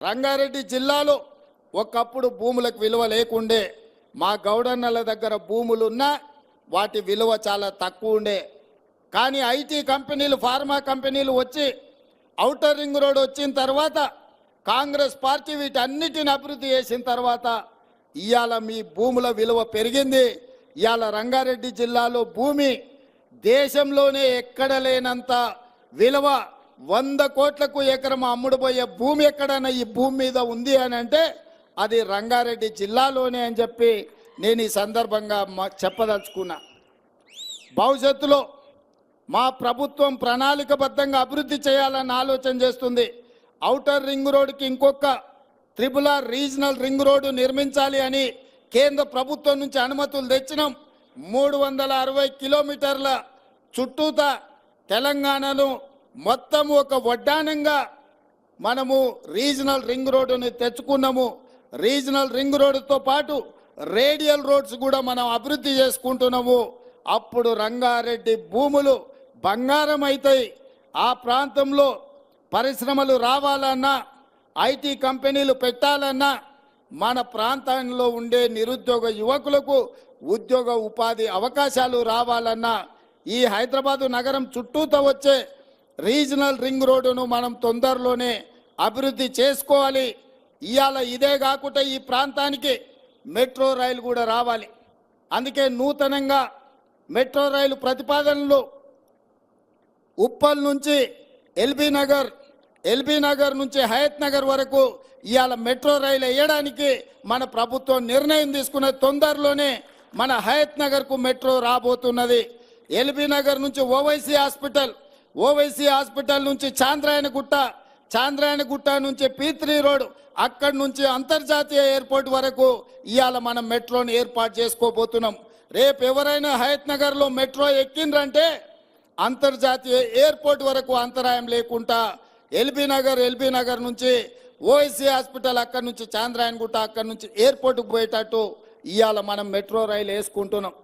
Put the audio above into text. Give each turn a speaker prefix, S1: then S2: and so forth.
S1: రంగారెడ్డి జిల్లాలో ఒకప్పుడు భూములకు విలువ లేకుండే మా గౌడన్నల దగ్గర భూములున్నా వాటి విలువ చాలా తక్కువ ఉండే. కానీ ఐటీ కంపెనీలు ఫార్మా కంపెనీలు వచ్చి ఔటర్ రింగ్ రోడ్ వచ్చిన తర్వాత కాంగ్రెస్ పార్టీ వీటన్నిటిని అభివృద్ధి చేసిన తర్వాత ఇవాళ మీ భూముల విలువ పెరిగింది. ఇవాళ రంగారెడ్డి జిల్లాలో భూమి దేశంలోనే ఎక్కడ లేనంత విలువ వంద కోట్లకు ఎకరం అమ్ముడుపోయే భూమి ఎక్కడైనా ఈ భూమి మీద ఉంది అని అంటే అది రంగారెడ్డి జిల్లాలోనే అని చెప్పి నేను ఈ సందర్భంగా చెప్పదలుచుకున్నా. భవిష్యత్తులో మా ప్రభుత్వం ప్రణాళికబద్ధంగా అభివృద్ధి చేయాలని ఆలోచన చేస్తుంది. ఔటర్ రింగ్ రోడ్డుకి ఇంకొక త్రిపుల్ రీజనల్ రింగ్ రోడ్డు నిర్మించాలి అని కేంద్ర ప్రభుత్వం నుంచి అనుమతులు తెచ్చినాం. మూడు వందల అరవై కిలోమీటర్ల చుట్టూత తెలంగాణను మొత్తం ఒక వడ్డానంగా మనము రీజనల్ రింగ్ రోడ్డుని తెచ్చుకున్నాము. రీజనల్ రింగ్ రోడ్డుతో పాటు రేడియల్ రోడ్స్ కూడా మనం అభివృద్ధి చేసుకుంటున్నాము. అప్పుడు రంగారెడ్డి భూములు బంగారం అవుతాయి ఆ ప్రాంతంలో పరిశ్రమలు రావాలన్నా ఐటీ కంపెనీలు పెట్టాలన్నా మన ప్రాంతంలో ఉండే నిరుద్యోగ యువకులకు ఉద్యోగ ఉపాధి అవకాశాలు రావాలన్నా ఈ హైదరాబాదు నగరం చుట్టూతో వచ్చే రీజనల్ రింగ్ రోడ్డును మనం తొందరలోనే అభివృద్ధి చేసుకోవాలి. ఇవాళ ఇదే కాకుండా ఈ ప్రాంతానికి మెట్రో రైలు కూడా రావాలి. అందుకే నూతనంగా మెట్రో రైలు ప్రతిపాదనలు ఉప్పల్ నుంచి ఎల్బీ నగర్ ఎల్బీ నగర్ నుంచి హయత్ నగర్ వరకు ఇవాళ మెట్రో రైలు వేయడానికి మన ప్రభుత్వం నిర్ణయం తీసుకున్న తొందరలోనే మన హయత్ నగర్కు మెట్రో రాబోతున్నది. ఎల్బీ నగర్ నుంచి ఓవైసీ హాస్పిటల్ ఓవైసీ హాస్పిటల్ నుంచి చాంద్రాయణగుట్ట చాంద్రాయణగుట్ట నుంచి పీత్రీ రోడ్ అక్కడి నుంచి అంతర్జాతీయ ఎయిర్పోర్ట్ వరకు ఇవాళ మనం మెట్రోని ఏర్పాటు చేసుకోబోతున్నాం. రేపు ఎవరైనా హయత్ నగర్లో మెట్రో ఎక్కిండ్రంటే అంతర్జాతీయ ఎయిర్పోర్ట్ వరకు అంతరాయం లేకుండా ఎల్బీ నగర్ ఎల్బీ నగర్ నుంచి ఓఎస్సీ హాస్పిటల్ అక్కడి నుంచి చాంద్రాయణగుట్ట అక్కడి నుంచి ఎయిర్పోర్ట్కి పోయేటట్టు ఇవాళ మనం మెట్రో రైలు వేసుకుంటున్నాం.